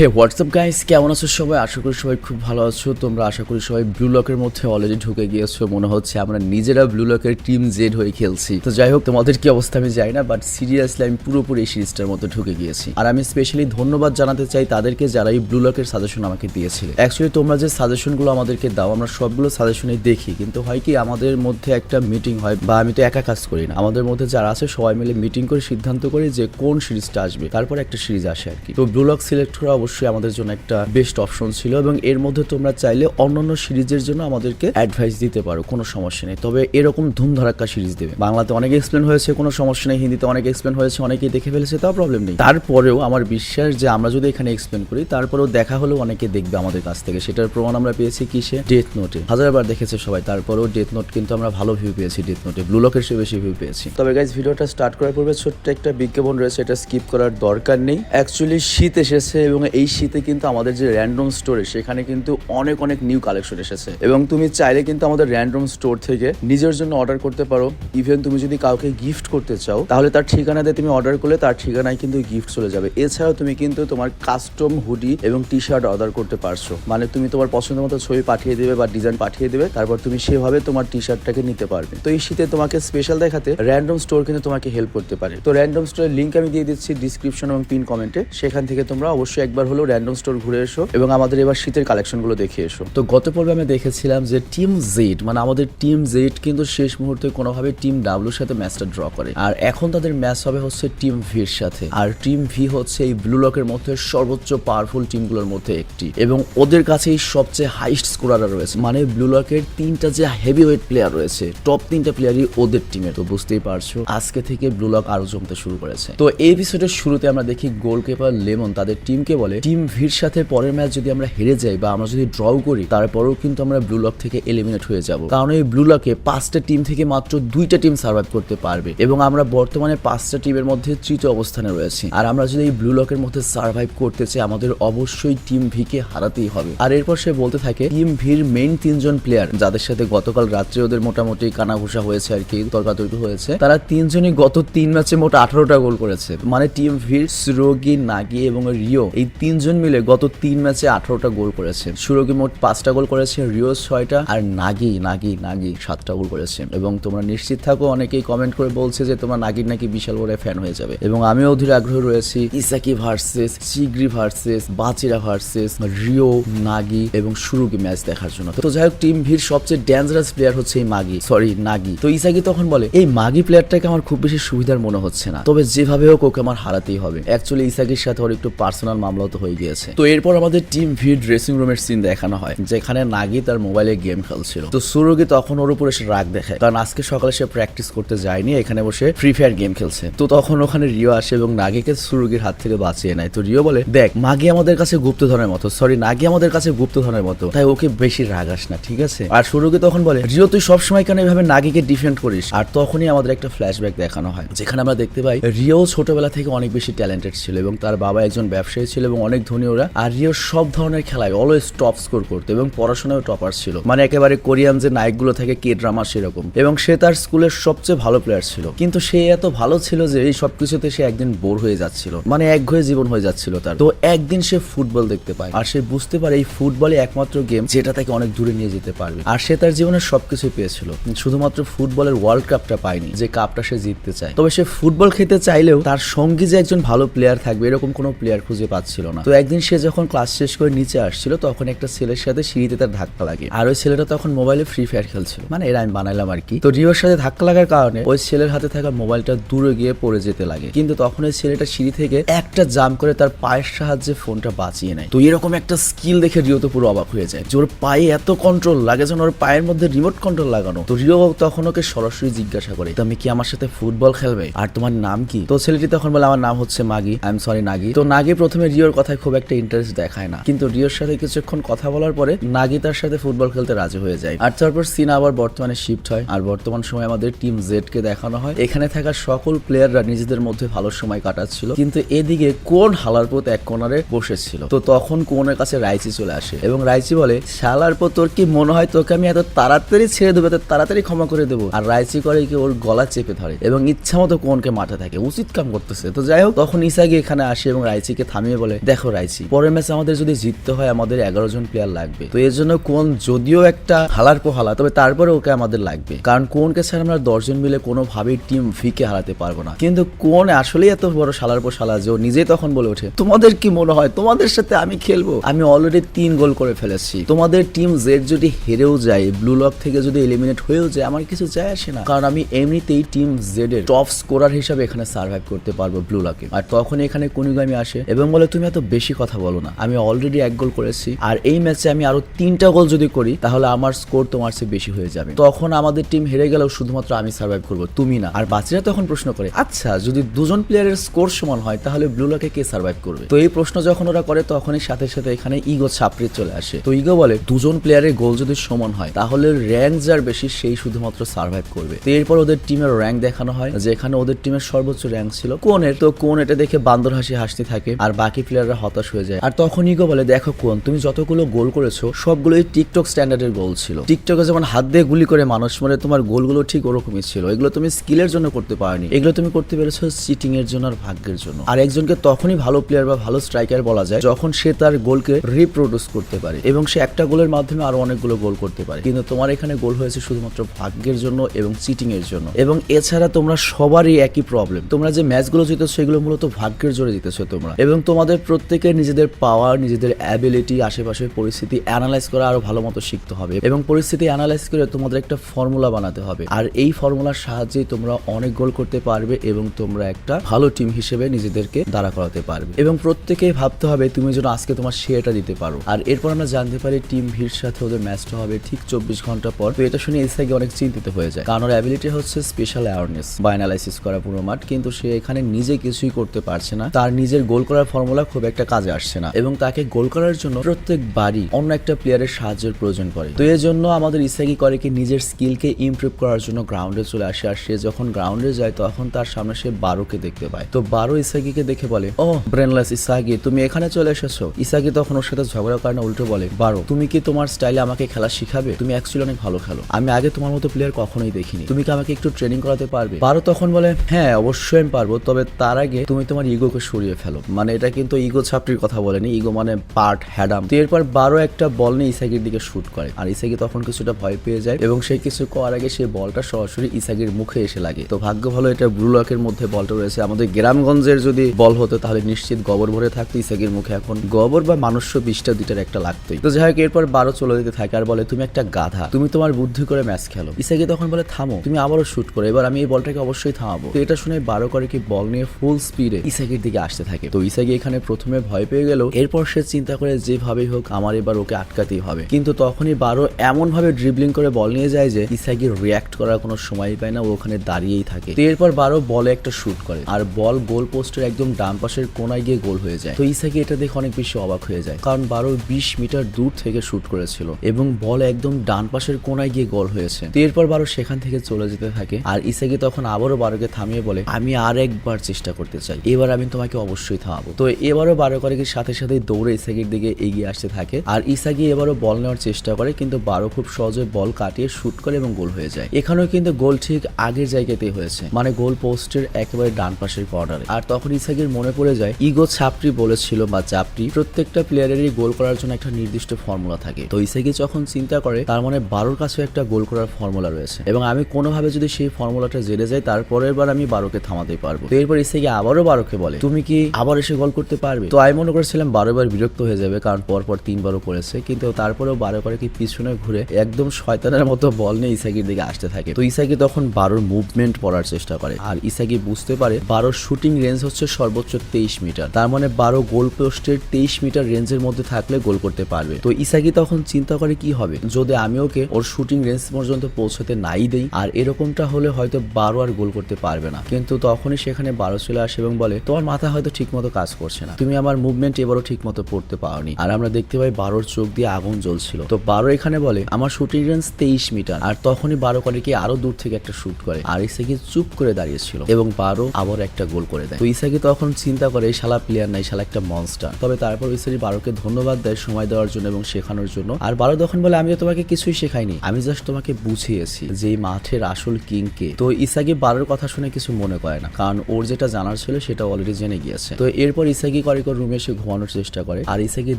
হে WhatsApp guys কেমন আছো সবাই? আশা করি সবাই খুব ভালো আছো। তোমরা আশা করি সবাই ব্লু লকের মধ্যে অলরেডি ঢুকে গিয়েছো। মনে হচ্ছে আমরা নিজেরা ব্লু লকের টিম জেড হয়ে খেলছি। তো যাই হোক, তোমাদের কি অবস্থা আমি জানি না বাট সিরিয়াসলি আমি পুরোপুরি এই সিরিজটার মধ্যে ঢুকে গিয়েছি। আর আমি স্পেশালি ধন্যবাদ জানাতে চাই তাদেরকে যারা এই ব্লু লকের সাজেশন আমাকে দিয়েছিল। অ্যাকচুয়ালি তোমরা যে সাজেশনগুলো আমাদেরকে দাও, আমরা সবগুলো সাজেশনে দেখি। কিন্তু হয় কি, আমাদের মধ্যে একটা মিটিং হয়, বা আমি তো একা কাজ করি না। আমাদের মধ্যে যারা আছে, সবাই মিলে মিটিং করে সিদ্ধান্ত করি যে কোন সিরিজটা আসবে। তারপর একটা সিরিজ আসে আর কি। তো ব্লু লক সিলেক্ট করা অবশ্যই আমাদের জন্য একটা বেস্ট অপশন ছিল এবং এর মধ্যে তোমরা চাইলে অন্যান্য সিরিজের জন্য আমাদেরকে অ্যাডভাইস দিতে পারো, কোনো সমস্যা নেই। তবে এরকম ধুমধারাক্কা সিরিজ দেবে। বাংলাতে অনেক এক্সপ্লেন হয়েছে, কোনো সমস্যা নেই, হিন্দিতে অনেক এক্সপ্লেন হয়েছে, অনেকেই দেখে ফেলেছে, তাও প্রবলেম নেই। তারপরেও আমার বিশ্বাস যে আমরা যদি এখানে এক্সপ্লেন করি, তারপরেও দেখা হলেও অনেকে দেখবে আমাদের কাছ থেকে। সেটার প্রমাণ আমরা পেয়েছি কিসে? ডেথ নোটে হাজারবার দেখেছে সবাই, তারপরেও ডেথ নোট কিন্তু আমরা ভালো ভিউ পেয়েছি ডেথ নোটে ব্লু লকের চেয়ে বেশি ভিউ পেয়েছি। তবে গাইজ ভিডিওটা স্টার্ট করার পূর্বে ছোট্ট একটা বিজ্ঞাপন রয়েছে, এটা স্কিপ করার দরকার নেই। অ্যাকচুয়ালি শীত এসেছে এবং এই শীতে কিন্তু আমাদের যে র্যান্ডম স্টোরে সেখানে কিন্তু অনেক অনেক নিউ কালেকশন এসেছে। এবং তুমি চাইলে কিন্তু আমাদের র্যান্ডম স্টোর থেকে নিজের জন্য অর্ডার করতে পারো। ইভেন তুমি যদি কাউকে গিফট করতে চাও, তাহলে তার ঠিকানা দিয়ে তুমি অর্ডার করলে তার ঠিকানায় কিন্তু গিফট চলে যাবে। এছাড়াও তুমি কিন্তু তোমার কাস্টম হুডি এবং টি শার্ট অর্ডার করতে পারছ। মানে তুমি তোমার পছন্দ মতো ছবি পাঠিয়ে দেবে বা ডিজাইন পাঠিয়ে দেবে, তারপর তুমি সেভাবে তোমার টি শার্টটাকে নিতে পারবে। তো এই শীতে তোমাকে স্পেশাল দেখাতে র্যান্ডম স্টোর কিন্তু তোমাকে হেল্প করতে পারে। তো র্যান্ডম স্টোরের লিঙ্ক আমি দিয়ে দিচ্ছি ডিসক্রিপশন এবং পিন কমেন্টে সেখান থেকে তোমরা অবশ্যই একবার হলেও র্যান্ডম স্টোর ঘুরে এসো এবং আমাদের এবার শীতের কালেকশনগুলো দেখে এসো। তো গত পর্বে আমি দেখেছিলাম যে টিম জেড মানে আমাদের টিম জেড কিন্তু শেষ মুহূর্তে কোনোভাবে টিম ডাব্লুর সাথে ম্যাচটা ড্র করে। আর এখন তাদের ম্যাচ হবে হচ্ছে টিম ভির সাথে। আর টিম ভি হচ্ছে এই ব্লু লকের মধ্যে সর্বোচ্চ পাওয়ারফুল টিমগুলোর মধ্যে একটি। এবং ওদের কাছেই সবচেয়ে হাইস্ট স্কোরাররা রয়েছে। মানে ব্লু লকের তিনটা যে হেভি ওয়েট প্লেয়ার রয়েছে টপ তিনটা প্লেয়ারই ওদের টিমে তো বুঝতেই পারছ, আজকে থেকে ব্লু লক আরও জমতে শুরু করেছে। তো এই এপিসোডের শুরুতে আমরা দেখি গোলকিপার লেমন তাদের টিমকে বলে টিম ভির সাথে পরের ম্যাচ যদি আমরা হেরে যাই বা আমরা যদি ড্র করি, তারপরেও কিন্তু আমরা ব্লু লক থেকে এলিমিনেট হয়ে যাব। কারণ এই ব্লু লকে পাঁচটা টিম থেকে মাত্র দুইটা টিম সার্ভাইভ করতে পারবে এবং আমরা বর্তমানে পাঁচটা টিমের মধ্যে তৃতীয় অবস্থানে রয়েছি। আর আমরা যদি এই ব্লু লকের মধ্যে সার্ভাইভ করতে চাই, আমাদের অবশ্যই টিম ভি কে হারাতেই হবে। আর এরপর সে বলতে থাকে, টিম ভির মেইন তিনজন প্লেয়ার যাদের সাথে গতকাল রাত্রে ওদের মোটামুটি কানাঘুষা হয়েছে আর কি, তর্কাতর্কি হয়েছে, তারা তিনজনই গত তিন ম্যাচে মোট আঠারোটা গোল করেছে। মানে টিম ভির সুরগি নাগি এবং রিও এই তিনজন মিলে গত তিন ম্যাচে আঠারোটা গোল করেছে সুরগি মোট পাঁচটা গোল করেছে রিও ছয়টা, আর নাগি নাগি নাগি সাতটা গোল করেছে। এবং তোমরা নিশ্চিত থাকো, অনেকেই কমেন্ট করে বলছে যে তোমার নাগির নাকি বিশাল বড় ফ্যান হয়ে যাবে। এবং আমিও অধীর আগ্রহ রয়েছি, Isagi versus Chigiri versus Bachira versus Reo, Nagi এবং সুরুগি ম্যাচ দেখার জন্য। তো যাই হোক টিম ভির সবচেয়ে ডেঞ্জারাস প্লেয়ার হচ্ছে এই মাগি সরি নাগি। তো ইসাকি তখন বলে, এই মাগি প্লেয়ারটাকে আমার খুব বেশি সুবিধার মনে হচ্ছে না। তবে যেভাবে হোক ওকে আমার হারাতেই হবে। অ্যাকচুয়ালি ইসাকির সাথে ওর একটু পার্সোনাল মামলাও তো হয়ে গিয়েছে। তো এরপর আমাদের টিম ভির ড্রেসিং রুমের সিন দেখানো হয়, যেখানে নাগি তার মোবাইলে গেম খেলছিল। তো সুরগি তখন ওর উপর এসে রাগ দেখায় কারণ আজকে সকালে সে প্র্যাকটিস করতে যায়নি, এখানে বসে ফ্রি ফায়ার গেম খেলছে। তো তখন ওখানে রিও আসে এবং নাগিকে সুরগির হাত থেকে বাঁচিয়ে নেয়। তো রিও বলে, দেখ, মাগি আমাদের কাছে গুপ্তধনের মতো। সরি নাগি আমাদের কাছে গুপ্তধনের মতো। তাই ওকে বেশি রাগ রাগাস না, ঠিক আছে? আর সুরগি তখন বলে, রিও, তুই সবসময় কেন এভাবে নাগিকে ডিফেন্ড করিস? আর তখনই আমাদের একটা ফ্ল্যাশব্যাক দেখানো হয়, যেখানে আমরা দেখতে পাই, রিও ছোটবেলা থেকে অনেক বেশি ট্যালেন্টেড ছিল এবং তার বাবা একজন ব্যবসায়ী ছিল এবং অনেক ধনী ওরা। আর রিও সব ধরনের খেলায় অলওয়েজ টপ স্কোর করতো এবং পড়াশোনায় টপার ছিল। মানে একেবারে কোরিয়ান যে নায়কগুলো থাকে কে ড্রামা সেরকম। এবং সে তার স্কুলের সবচেয়ে ভালো প্লেয়ার ছিল। কিন্তু সে এত ভালো ছিল যে এই সবকিছুতে সে একদিন বোর হয়ে যাচ্ছিল। মানে এক একঘয়ে জীবন হয়ে যাচ্ছিল তার। তো একদিন সে ফুটবল দেখতে পায়। আর সে বুঝতে পারে এই ফুটবলই একমাত্র গেম যেটা তাকে অনেক দূরে নিয়ে যেতে পারবে। আর সে তার জীবনের সবকিছু পেয়েছিল। শুধুমাত্র ফুটবলের ওয়ার্ল্ড কাপটা পায়নি, যে কাপটা সে জিততে চায়। তবে সে ফুটবল খেতে চাইলেও তার সঙ্গী যে একজন ভালো প্লেয়ার থাকবে, এরকম কোনো প্লেয়ার খুঁজে পাচ্ছিল না। তো একদিন সে যখন ক্লাস শেষ করে নিচে আসছিল, তখন একটা ছেলের সাথে সিঁড়িতে তার ধাক্কা লাগে। আর ওই ছেলেটা তখন মোবাইলে ফ্রি ফায়ার খেলছিল। মানে এরা আমি বানাইলাম আর কি। তো রিওর সাথে ধাক্কা লাগার কারণে ওই ছেলের হাতে থাকা মোবাইলটা দূরে গিয়ে পড়ে যেতে লাগে। কিন্তু তখন ওই ছেলেটা সিঁড়ি থেকে একটা জাম্প করে তার পায়ের সাহায্যে ফোনটা বাঁচিয়ে নেয়। তো এরকম একটা স্কিল দেখে রিও তো পুরো অবাক হয়ে যায় যে ওর পায়ে এত কন্ট্রোল লাগে যেন ওর পায়ের মধ্যে রিমোট কন্ট্রোল লাগানো। তো রিও তখন ওকে সরাসরি জিজ্ঞাসা করে, তুমি কি আমার সাথে ফুটবল খেলবে? আর তোমার নাম কি? তো ছেলেটি তখন বলে, আমার নাম হচ্ছে মাগি আই এম সরি নাগি। তো নাগি প্রথমে রিওর কথায় খুব একটা ইন্টারেস্ট দেখায় না। কিন্তু রিওর সাথে কিছুক্ষণ কথা বলার পরে নাগি তার সাথে ফুটবল খেলতে রাজি হয়ে যায়। আর তারপর সিন আবার বর্তমানে শিফট হয়। আর বর্তমান সময় আমাদের টিম জেড কে দেখানো হয়। এখানে থাকা সকল প্লেয়াররা নিজেদের মধ্যে ভালো সময় কাটাচ্ছিল। কিন্তু এদিকে কোন হালার হালারপোত এক কোনারে বসেছিল? তো তখন কোনের কাছে রাইচি চলে আসে। এবং রাইচি বলে শালার পর তোর কি মনে হয় তোকে আমি এত তাড়াতাড়ি ছেড়ে দেবো? এত তাড়াতাড়ি ক্ষমা করে দেবো? আর রাইচি করে কি ওর গলা চেপে ধরে। এবং ইচ্ছা মতো কোনকে মাঠে থাকে। উচিত কাম করতেছে। তো যাই হোক, তখন ইসাগি এখানে আসে এবং রাইচিকে থামিয়ে বলে দেখো রাইছি পরের ম্যাচ আমাদের যদি জিততে হয়, আমাদের এগারো জন প্লেয়ার লাগবে। তো এর জন্য কোন যদিও একটা হালার পোহালা, তবে তারপরে ওকে আমাদের লাগবে। কারণ কোনকে ছাড়া আমরা দশজন মিলে কোনোভাবেই টিম ভিকে হারাতে পারব না। কিন্তু কোন আসলেই এত বড় শালার পোশালা যে ও নিজেই তখন বলে ওঠে, তোমাদের কি মনে হয়? তোমাদের সাথে আমি খেলব? আমি অলরেডি তিন গোল করে ফেলেছি। তোমাদের টিম জেড যদি হেরেও যায় ব্লু লক থেকে যদি এলিমিনেট হয়েও যায়, আমার কিছু যায় আসে না। কারণ আমি এমনিতেই টিম জেড এর টপ স্কোরার হিসাবে এখানে সার্ভাইভ করতে পারব ব্লু লকে আর তখন এখানে কুনিগামি আসে। এবং বলে, তুমি এত বেশি কথা বলো না। আমি অলরেডি এক গোল করেছি। আর এই ম্যাচে আমি আরও তিনটা গোল যদি করি, তাহলে আমার স্কোর তোমার চেয়ে বেশি হয়ে যাবে। তখন আমাদের টিম হেরে গেলেও শুধুমাত্র আমি সার্ভাইভ করব, তুমি না। আর বাচ্চারা তখন প্রশ্ন করে আচ্ছা যদি দুজন প্লেয়ারের স্কোর সমান হয়, তাহলে ব্লু লকে কে সার্ভাইভ করবে? তো এই প্রশ্ন যখন ওরা করে, তখনই সাথে সাথে এখানে ইগো ছাপড়ে চলে আসে। তো ইগো বলে, দুজন প্লেয়ারের গোল যদি সমান হয়, তাহলে র্যাঙ্ক যার বেশি, সেই শুধুমাত্র সার্ভাইভ করবে। তো এরপর ওদের টিমের র্যাঙ্ক দেখানো হয়। যেখানে ওদের টিমের সর্বোচ্চ র্যাঙ্ক ছিল কোনের। তো কোন এটা দেখে বান্দর হাসি হাসতে থাকে। আর বাকি প্লেয়াররা হতাশ হয়ে যায়। আর তখন ইগো বলে, দেখো কোন তুমি যতগুলো গোল করেছ, সবগুলোই টিকটক স্ট্যান্ডার্ডের গোল ছিল। টিকটকে যেমন হাত দিয়ে গুলি করে মানুষ মরে, তোমার গোলগুলো ঠিক ওরকমই ছিল। এগুলো তুমি স্কিলের জন্য করতে পারোনি। এগুলো তুমি করতে পেরেছ চিটিং এর জন্য আর ভাগ্যের জন্য। আর একজনকে তখনই ভালো প্লেয়ার বা ভালো স্ট্রাইকার বলা যায়, যখন সে তার গোলকে রিপ্রোডিউস করতে পারে এবং সে একটা গোলের মাধ্যমে আরও অনেকগুলো গোল করতে পারে। কিন্তু তোমার এখানে গোল হয়েছে শুধুমাত্র ভাগ্যের জন্য এবং চিটিং এর জন্য। এবং এছাড়া তোমরা সবারই একই প্রবলেম তোমরা যে ম্যাচগুলো জিতেছো সেগুলো মূলত ভাগ্যের জোরে জিতেছো তোমরা। এবং তোমাদের প্রত্যেকের নিজেদের পাওয়ার নিজেদের অ্যাবিলিটি আশেপাশের পরিস্থিতি অ্যানালাইজ করা আরও ভালো মতো শিখতে হবে। এবং পরিস্থিতি অ্যানালাইজ করে তোমাদের একটা ফর্মুলা বানাতে হবে। আর এই ফর্মুলার সাহায্যে তোমরা অনেক গোল করতে পারবে এবং তোমরা একটা ভালো টিম হিসেবে নিজেদেরকে দাঁড়া করাতে পারবে। এবং প্রত্যেকেই ভাবতে হবে, তুমি যেন আজকে তোমার শেয়ারটা দিতে পারো। আর এরপর আমরা জানতে পারি টিম ভিড় সাথে ওদের ম্যাচটা হবে ঠিক চব্বিশ ঘণ্টা পর। তো এটা শুনে ইসাকি অনেক চিন্তিত হয়ে যায়। কারণ ওর অ্যাবিলিটি হচ্ছে স্পেশাল অ্যাওয়ারনেস বা অ্যানালাইসিস করা পুরো মাঠ। কিন্তু সে এখানে নিজে কিছুই করতে পারছে না। তার নিজের গোল করার ফর্মুলা খুব একটা কাজে আসছে না এবং তাকে গোল করার জন্য প্রত্যেকবারই অন্য একটা প্লেয়ারের সাহায্যের প্রয়োজন পড়ে। তো এর জন্য আমাদের ইসাকি করে কি নিজের স্কিলকে ইমপ্রুভ করার জন্য গ্রাউন্ডে চলে আসে, আর সে যখন গ্রাউন্ডে যায়, তখন তার সামনে সে বারোকে দেখতে পায়। তো বারো ইসাকিকে দেখে বলে ও ব্রেনলেস ইসাকি, তুমি এখানে চলে এসেছ? ইসাকি তখন ওর সাথে ঝগড়ার কারণে উল্টো বলে, বারো, তুমি কি তোমার স্টাইলে আমাকে খেলা শিখাবে? তুমি অ্যাকচুয়ালি অনেক ভালো খেলো। আমি আগে তোমার মতো প্লেয়ার কখনোই দেখিনি। তুমি কি আমাকে একটু ট্রেনিং করাতে পারবে? বারো তখন বলে হ্যাঁ অবশ্যই আমি পারব, তবে তার আগে তুমি তোমার ইগোকে সরিয়ে ফেলো। মানে এটা কিন্তু ইগো ছাপটির কথা বলেনি, ইগো মানে পার্ট হ্যাডাম। তো এরপর বারো একটা বল নিয়ে ইসাকির দিকে শুট করে, আর ইসাকি তখন কিছুটা ভয় পেয়ে যায় এবং সে কিছু করার আগে সেই বলটা সরাসরি ইসাকির মুখে এসে লাগে। তো ভাগ্য ভালো এটা ব্লুলকের মধ্যে বলটা রয়েছে। আমাদের গ্রামগঞ্জের যদি বল হতো তাহলে নিশ্চিত গবর ভরে থাকতো ইসাকির মুখে। এখন গবর বা মানুষ্য বিশটা দুইটার একটা লাগতোই। তো যাই হোক, এরপর বারো চলে যেতে থাকে আর বলে, তুমি একটা গাধা, তুমি তোমার বুদ্ধি করে ম্যাচ খেলো। ইসাকি তখন বলে, থামো, তুমি আবারও শুট করো, এবার আমি এই বলটাকে অবশ্যই থামাবো। তো এটা শুনে বারো করে কি বল নিয়ে ফুল স্পিডে ইসাকির দিকে আসতে থাকে। তো ইসাকি এখানে প্রথমে ভয় পেয়ে গেল, এরপর সে চিন্তা করে যেভাবেই হোক আমার এবার ওকে আটকাতেই হবে। কিন্তু তখনই বারো এমন ভাবে ড্রিবলিং করে বল নিয়ে যায় যে ইসাকি রিয়াক্ট করার কোনো সময় পায় না ওখানে দাঁড়িয়েই থাকে। তো এরপর বারো বলে একটা শুট করে, আর বল গোল পোস্টের একদম ডান পাশের কোনায় গিয়ে গোল হয়ে যায়। তো ইসাকি এটা দেখে অনেক বেশি অবাক হয়ে যায়, কারণ বারো বিশ মিটার দূর থেকে শুট করেছিল, এবং বল একদম ডান পাশের কোনায় গিয়ে গোল হয়েছে। তো এরপর বারো সেখান থেকে চলে যেতে থাকে, আর ইসাকি তখন আবারও বারোকে থামিয়ে বলে, আমি আর একবার চেষ্টা করতে চাই, এবার আমি তোমাকে অবশ্যই থামাবো। তো এবারও বারো করে কি সাথে সাথে দৌড়ে ইসাকির দিকে এগিয়ে আসতে থাকে। আর ইসাকি এবারও বল নেওয়ার চেষ্টা করে, কিন্তু বারো খুব সহজে বল কাটিয়ে শুট করে এবং গোল হয়ে যায়। এখানেও কিন্তু গোল ঠিক আগের জায়গাতেই হয়েছে মানে গোল পোস্টের একেবারে ডান পাশের কর্নারে আর তখন ইসাকির মনে পড়ে যায়, ইগো ছাপটি বলেছিল বা চাপটি প্রত্যেকটা প্লেয়ারেরই গোল করার জন্য একটা নির্দিষ্ট ফর্মুলা থাকে। তো ইসাকি যখন চিন্তা করে, তার মানে বারোর কাছে একটা গোল করার ফর্মুলা রয়েছে। এবং আমি কোনোভাবে যদি সেই ফর্মুলাটা জেনে যাই, তারপরের বার আমি বারোকে থামাতে পারব। তো এরপর ইসাকি আবারও বারোকে বলে, তুমি কি আবার এসে গোল করতে পারবে? তো আমি মনে করেছিলাম বারো বার বিরক্ত হয়ে যাবে, কারণ পরপর তিনবারও করেছে কিন্তু তারপরেও বারো করে কি পিছনে ঘুরে একদম শয়তানের মতো বল নিয়ে ইসাকির দিকে আসতে থাকে। তো ইসাকি তখন বারোর মুভমেন্ট পড়ার চেষ্টা করে। আর ইসাকি বুঝতে পারে বারোর শুটিং রেঞ্জ হচ্ছে সর্বোচ্চ তেইশ মিটার। তার মানে বারো গোল পোস্টের তেইশ মিটার রেঞ্জের মধ্যে থাকলে গোল করতে পারবে। তো ইসাকি তখন চিন্তা করে কি হবে? যদি আমি ওকে ওর শুটিং রেঞ্জ পর্যন্ত পৌঁছতে নাই দেই, আর এরকমটা হলে হয়তো বারো আর গোল করতে পারবে না। কিন্তু তখনই সেখানে বারো চলে আসে এবং বলে, তোমার মাথা হয়তো ঠিক মতো কাজ করছে না। তুমি আমার মুভমেন্ট এবারও ঠিক মতো পড়তে পারোনি। আর আমরা দেখতে পাই বারোর চোখ দিয়ে আগুন জ্বলছিল। তো বারো এখানে বলে, আমার শুটিং রেঞ্জ তেইশ মিটার আর তখনই বারো করে কি আরও দূর থেকে একটা শুট করে। আর ইসাকি চুপ করে দাঁড়িয়েছিল এবং বারো আবার একটা গোল করে দেয়। তো ইসাকি তখন চিন্তা করে শালা প্লেয়ার নাই শালা একটা মনস্টার তবে তারপর ইসাকি বারোকে ধন্যবাদ দেয় সময় দেওয়ার জন্য এবং শেখানোর জন্য। আর বারো তখন বলে, আমি তোমাকে কিছুই শেখাইনি। আমি জাস্ট তোমাকে বুঝিয়েছি যে এই মাঠের আসল কিং কে। তো ইসাকি বারোর কথা শুনে কিছু মনে করে না। কারণ ওর যেটা জানার ছিল সেটা অলরেডি জেনে গিয়েছে। তো এরপর ইসাকি কারিকর রুমে এসে ঘুমানোর চেষ্টা করে। আর ইসাকি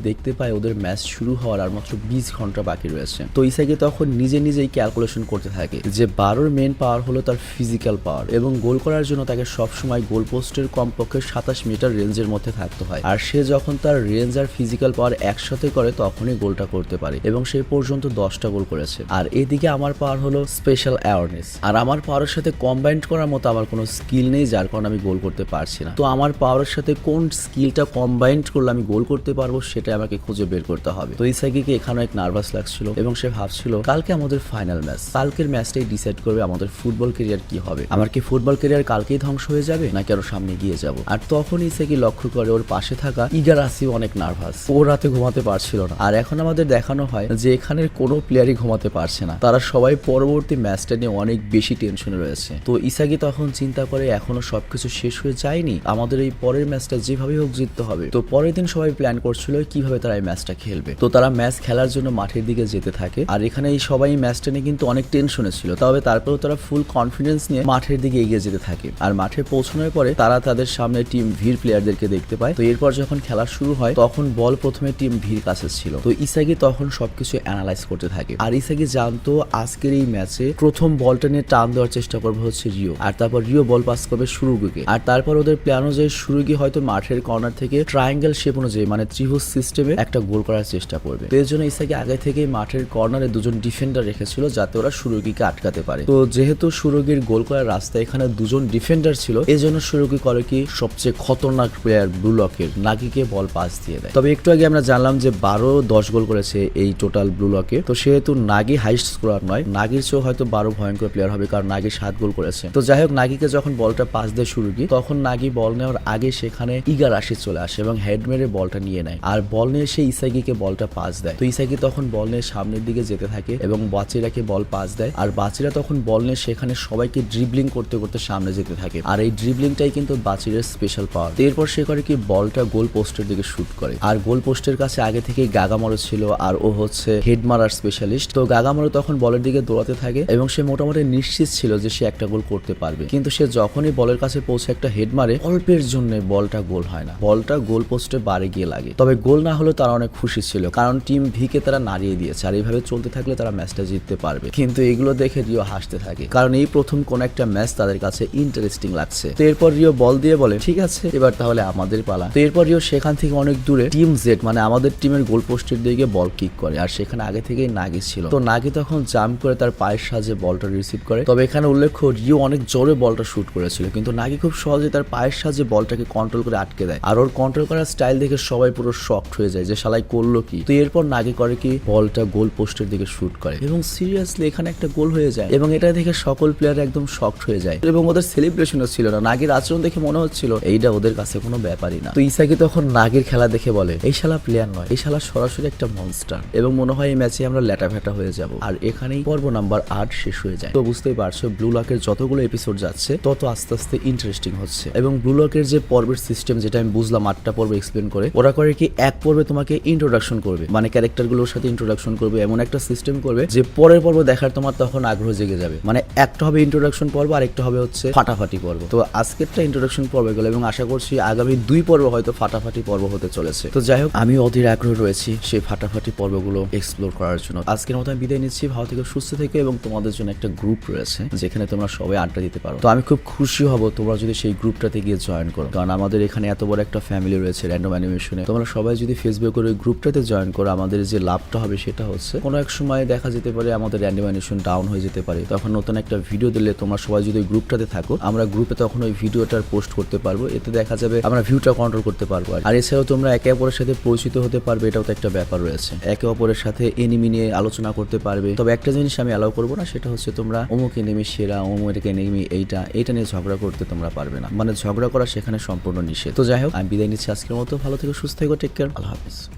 দেখতে পায় ওদের ম্যাচ শুরু হওয়ার আর মাত্র বিশ ঘণ্টা বাকি রয়েছে। তো ইসাকি তখন নিজে নিজেই ক্যালকুলেশন করতে থাকে যে বারোর মেন পাওয়ার হলো তার ফিজিক্যাল পাওয়ার এবং গোল করার জন্য তাকে সবসময় গোল পোস্টের কমপক্ষে সাতাশ মিটার রেঞ্জের মধ্যে থাকতে হয়। আর সে যখন তার রেঞ্জ আর ফিজিক্যাল পাওয়ার একসাথে করে তখনই গোলটা করতে পারে এবং সে পর্যন্ত দশটা গোল করেছে। আর এদিকে আমার পাওয়ার হলো স্পেশাল অ্যাওয়ারনেস আর আমার পাওয়ারের সাথে কম্বাইন্ড করার মতো আমার কোনো স্কিল নেই, যার কারণে আমি গোল করতে পারছি না। তো আমার পাওয়ারের সাথে কোন স্কিলটা কম্বাইন্ড করলে আমি গোল করতে পারব সেটা আমাকে খুঁজে বের করতে হবে। তো ইসাকিকে এখানে এক নার্ভাস লাগছিল এবং সে ভাবছিল, কালকে আমাদের ফাইনাল ম্যাচ কালকের ম্যাচটাই ডিসাইড করবে আমাদের ফুটবল কেরিয়ার কি হবে। আমার কি ফুটবল কেরিয়ার কালকেই ধ্বংস হয়ে যাবে, নাকি আরও সামনে গিয়ে যাব? আর তখন ইসাকি লক্ষ্য করে ওর পাশে থাকা ইগারাসি অনেক নার্ভাস ও রাতে ঘুমাতে পারছিল না। আর এখন আমাদের দেখানো হয় যে এখানের কোনো প্লেয়ারই ঘুমাতে পারছে না। তারা সবাই পরবর্তী ম্যাচটা নিয়ে অনেক বেশি টেনশনে রয়েছে। তো ইসাকি তখন চিন্তা করে, এখনও সবকিছু শেষ হয়ে যায়নি। আমাদের এই পরের ম্যাচটা যেভাবে হোক জিততে হবে। তো পরের দিন সবাই প্ল্যান করছিল কীভাবে তারা এই ম্যাচটা খেলবে। তো তারা ম্যাচ খেলার জন্য মাঠের দিকে যেতে থাকে। আর এখানে এই সবাই ম্যাচটা নিয়ে কিন্তু অনেক টেনশনে ছিল। তবে তারপরেও তারা ফুল কনফিডেন্স নিয়ে মাঠের দিকে এগিয়ে যেতে থাকে। আর মাঠে পৌঁছানোর পরে তারা তাদের সামনে টিম ভিড় প্লেয়ারদেরকে দেখতে পায়। তো এরপর যখন খেলা শুরু হয়, তখন বল প্রথমে টিম ভিড় কাছে ছিল। তো ইসাগি তখন সবকিছু অ্যানালাইজ করতে থাকে। আর ইসাগি জানতো আজকের এই ম্যাচে প্রথম বলটা নিয়ে টান দেওয়ার চেষ্টা করবে হচ্ছে রিও। আর তারপর রিও বল পাস করবে সুরুগুকে। আর তারপর ওদের প্ল্যান অনুযায়ী সুরুগি হয়তো মাঠের কর্নার থেকে ট্রায়াঙ্গেল শেপ অনুযায়ী মানে ত্রিভুজ সিস্টেমে একটা গোল করার চেষ্টা করবে। এর জন্য ইসাকি আগে থেকেই মাঠের কর্নারে দুজন ডিফেন্ডার রেখেছিল যাতে ওরা সুরুগিকে আটকাতে পারে। তো যেহেতু সুরুগির গোল করার রাস্তায় এখানে দুজন ডিফেন্ডার ছিল, এই জন্য সুরুগি করে কি সবচেয়ে খতরনাক প্লেয়ার ব্লুলকের নাগিকে বল পাস দিয়ে দেয়। তবে একটু আগে আমরা জানলাম যে বারো দশ গোল করেছে এই টোটাল ব্লুলকে তো সেহেতু নাগি হাইস্ট স্কোরার নয়, নাগির চেয়েও হয়তো বারো ভয়ঙ্কর প্লেয়ার হবে, কারণ নাগি সাত গোল করেছে। তো যাই হোক, নাগিকে যখন বলটা পাস দেয় সুরুগি, তখন নাগি বল নেওয়ার আগে সেখানে ইগার আসি চলে আসে এবং হেড মেরে বলটা নিয়ে নেয়। আর বল নিয়ে সে ইসাগিকে বলটা পাস দেয়। তো ইসাগি তখন বল নিয়ে সামনের দিকে যেতে থাকে এবং বাচিরাকে বল পাস দেয়। আর বাচিরা তখন বল নিয়ে সেখানে সবাইকে ড্রিবলিং করতে করতে সামনে যেতে থাকে। আর এই ড্রিবলিংটাই কিন্তু বাচিরের স্পেশাল পাওয়ার এরপর সে করে কি বলটা গোল পোস্টের দিকে শুট করে। আর গোল পোস্টের কাছে আগে থেকেই গাগামরো ছিল আর ও হচ্ছে হেড মারার স্পেশালিস্ট তো গাগামরো তখন বলের দিকে দৌড়াতে থাকে এবং সে মোটামুটি নিশ্চিত ছিল যে সে একটা গোল করতে পারবে। কিন্তু সে যখনই বলের কাছে পৌঁছে একটা হেড মারে, অল্পের জন্য বলটা গোল হয় না। বলটা গোল পোস্টে বারে গিয়ে লাগে। তবে গোল না হলেও তারা অনেক খুশি ছিল, কারণ টিম ভিকে তারা নাড়িয়ে দিয়েছে, আর এইভাবে চলতে থাকলে তারা ম্যাচটা জিততে পারবে। কিন্তু এগুলো দেখে রিও হাসতে থাকে, কারণ এই প্রথম কোন একটা ম্যাচ তাদের কাছে ইন্টারেস্টিং লাগছে। তো এরপর রিও বল দিয়ে বলে, ঠিক আছে, এবার তাহলে আমাদের পালা। তো এরপর রিও সেখান থেকে অনেক দূরে টিম জেড মানে আমাদের টিমের গোল পোস্টের দিকে বল কিক করে, আর সেখানে আগে থেকেই নাগি ছিল। তো নাগি তখন জাম্প করে তার পায়ের সাহায্যে বলটা রিসিভ করে। তবে এখানে উল্লেখ্য, রিও অনেক জোরে বলটা শুট করেছিল, কিন্তু নাগি খুব সহজে তার পায়ের সাহায্যে বলটাকে কন্ট্রোল করে আটকে দেয়, আর ওর কন্ট্রোল করার স্টাইল দেখে সবাই পুরো শকড হয়ে যায় যে শালাই করল কি? তো এরপর নাগি করে কি বলটা গোল পোস্টের দিকে শুট করে। এবং সিরিয়াসলি এখানে একটা গোল হয়ে যায়। এবং এটা দেখে সকল প্লেয়ার একদম শকড হয়ে যায়। এবং ওদের সেলিব্রেশনও ছিল না। নাগের আচরণ দেখে মনে হচ্ছিল এইটা ওদের কাছে কোনো ব্যাপারই না। তো ইসাকি তখন নাগির খেলা দেখে বলে, এই শালা প্লেয়ার নয়। এই শালা সরাসরি একটা মনস্টার এবং মনে হয় এই ম্যাচে আমরা ল্যাটা ভ্যাটা হয়ে যাব। আর এখানেই পর্ব নাম্বার আট শেষ হয়ে যায়। তো বুঝতেই পারছ ব্লু লকের যতগুলো এপিসোড যাচ্ছে, তত আস্তে আস্তে ইন্টারেস্টিং হচ্ছে। এবং ব্লু লকের যে পর্বের সিস্টেম যেটা আমি বুঝলাম আটটা পর্ব এক্সপ্লেন করে। ওরা করে কি এক পর্বে তোমাকে ইন্ট্রোডাকশন করবে। মানে ক্যারেক্টারগুলোর সাথে ইন্ট্রোডাকশন করবে, এমন একটা সিস্টেম করবে যে পরের পর্ব দেখার তোমার তখন আগ্রহ জেগে যাবে। মানে একটা হবে ইন্ট্রোডাকশন পর্ব আর একটা হবে হচ্ছে ফাটাফাটি পর্ব। তো আজকেরটা ইন্ট্রোডাকশন পর্ব গেল এবং আশা করছি আগামী দুই পর্ব হয়তো ফাটাফাটি পর্ব হতে চলেছে। তো যাই হোক, আমি অধীর আগ্রহ রয়েছি সেই ফাটাফাটি পর্বগুলো এক্সপ্লোর করার জন্য। আজকের মতো আমি বিদায় নিচ্ছি। ভালো থেকে, সুস্থ থেকে এবং তোমাদের জন্য একটা গ্রুপ রয়েছে যেখানে তোমরা সবাই আড্ডা দিতে পারো। তো আমি খুব খুশি হব তোমরা যদি সেই গ্রুপটাতে গিয়ে জয়েন করো। কারণ আমাদের এখানে এত বড় একটা ফ্যামিলি রয়েছে র্যান্ডম অ্যানিমেশনে তোমরা সবাই যদি ফেসবুকের ওই গ্রুপটাতে জয়েন করো, আমাদের যে লাভটা হবে সেটা হচ্ছে, কোনো এক সময় দেখা যেতে পারে আমাদের র্যান্ডম অ্যানিমেশন ডাউন হয়ে যেতে পারে। তখন নতুন একটা ভিডিও দিলে তোমরা সবাই যদি গ্রুপটাতে থাকো, আমরা গ্রুপে তখন ওই ভিডিওটার পোস্ট করতে পারব। এতে দেখা যাবে আমরা ভিউটা কন্ট্রোল করতে পারব আর এছাড়াও তোমরা একে অপরের সাথে পরিচিত হতে পারবে, এটাও তো একটা ব্যাপার রয়েছে। একে অপরের সাথে এনিমি নিয়ে আলোচনা করতে পারবে। তবে একটা জিনিস আমি অ্যালাউ করব না, সেটা হচ্ছে তোমরা অমুক এনিমি সেরা, অমুক এনিমি এইটা এইটা নিয়ে ঝগড়া করতে তোমরা পারবে না। মানে ঝগড়া করা সেখানে সম্পূর্ণ নিষেধ। তো যাই হোক আমি বিদায় নিচ্ছি আজকের মতো। ভালো থেকে সুস্থ থেকো টেক কেয়ার আল্লাহ হাফিজ।